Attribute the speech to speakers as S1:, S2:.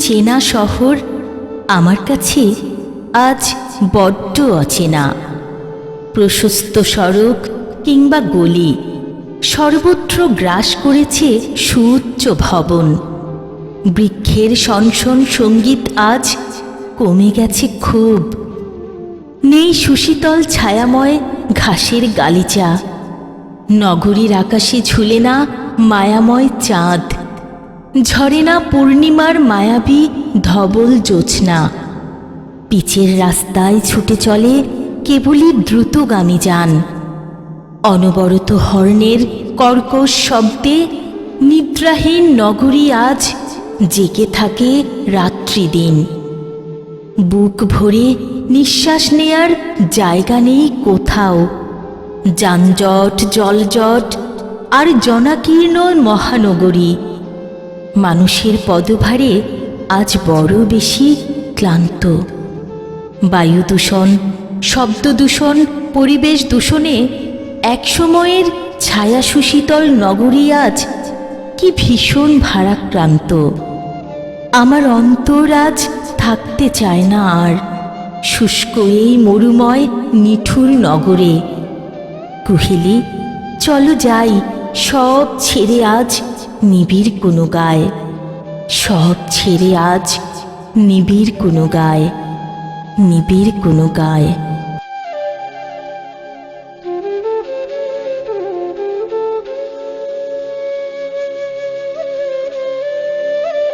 S1: চেনা শহর আমার কাছে আজ বড্ড অচেনা। প্রশস্ত সড়ক কিংবা গলি সর্বত্র গ্রাস করেছে সুউচ্চ ভবন। বৃক্ষের শনশন সংগীত আজ কমে গেছে খুব। নেই সুশীতল ছায়াময় ঘাসের গালিচা। নগরীর আকাশে ঝুলে না মায়াময় চাঁদ। ঝরে না পূর্ণিমার মায়াবী ধবল জোছনা পিচের রাস্তায় ছুটে চলে কেবলই দ্রুতগামী যান। অনবরত হর্নের কর্কশ শব্দে নিদ্রাহীন নগরী আজ জেগে থাকে রাত্রি দিন। বুক ভরে নিঃশ্বাস নেয়ার জায়গা নেই কোথাও। যানজট, জলজট আর জনাকীর্ণ মহানগরী। মানুষের পদভারে আজ বড় বেশি ক্লান্ত। বায়ু দূষণ, শব্দ দূষণ, পরিবেশ দূষণে একসময়ের ছায়া সুশীতল নগরী আজ কি ভীষণ ভারাক্রান্ত। আমার অন্তর আজ থাকতে চায় না আর শুষ্ক এই মরুময় নিঠুর নগরে। কুহিলি, চলো যাই, সব ছেড়ে আজ নিবিড় কোনো গায়ে। সব ছেড়ে আজ নিবিড় কোনো গায়ে। নিবিড় কোনো গায়ে।